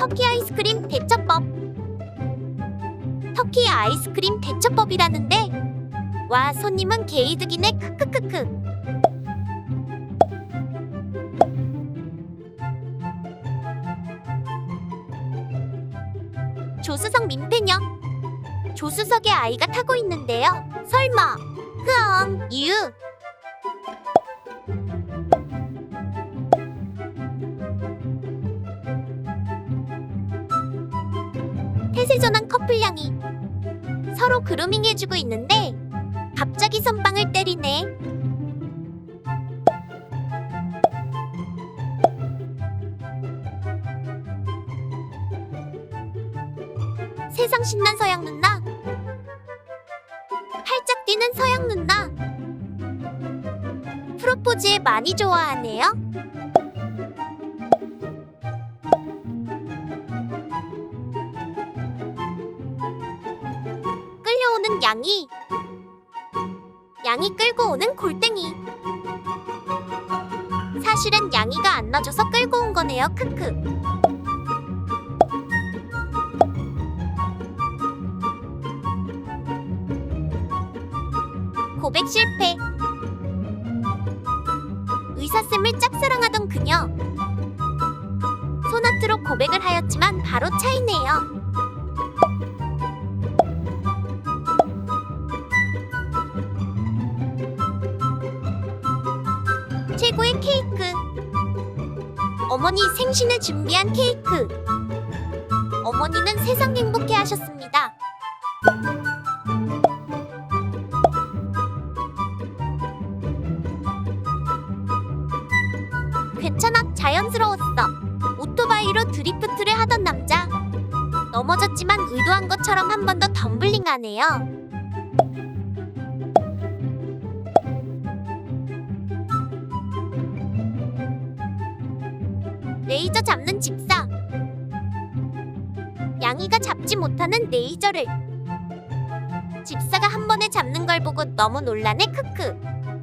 터키 아이스크림 대처법. 터키 아이스크림 대처법이라는데 와 손님은 게이득이네 크크크크. 조수석 민폐녀. 조수석에 아이가 타고 있는데요. 설마 흐엉 유. 태세전환 커플량이 서로 그루밍해주고 있는데 갑자기 선빵을 때리네. 세상 신난 서양 누나. 활짝 뛰는 서양 누나. 프로포즈에 많이 좋아하네요. 양이 양이 끌고 오는 골땡이. 사실은 양이가 안 놔줘서 끌고 온 거네요 크크. 고백 실패. 의사쌤을 짝사랑하던 그녀. 소나트로 고백을 하였지만 바로 차이네요 최고의 케이크. 어머니 생신에 준비한 케이크. 어머니는 세상 행복해 하셨습니다. 괜찮아, 자연스러웠어. 오토바이로 드리프트를 하던 남자. 넘어졌지만 의도한 것처럼 한 번 더 덤블링 하네요. 레이저 잡는 집사. 양이가 잡지 못하는 레이저를 집사가 한 번에 잡는 걸 보고 너무 놀라네 크크.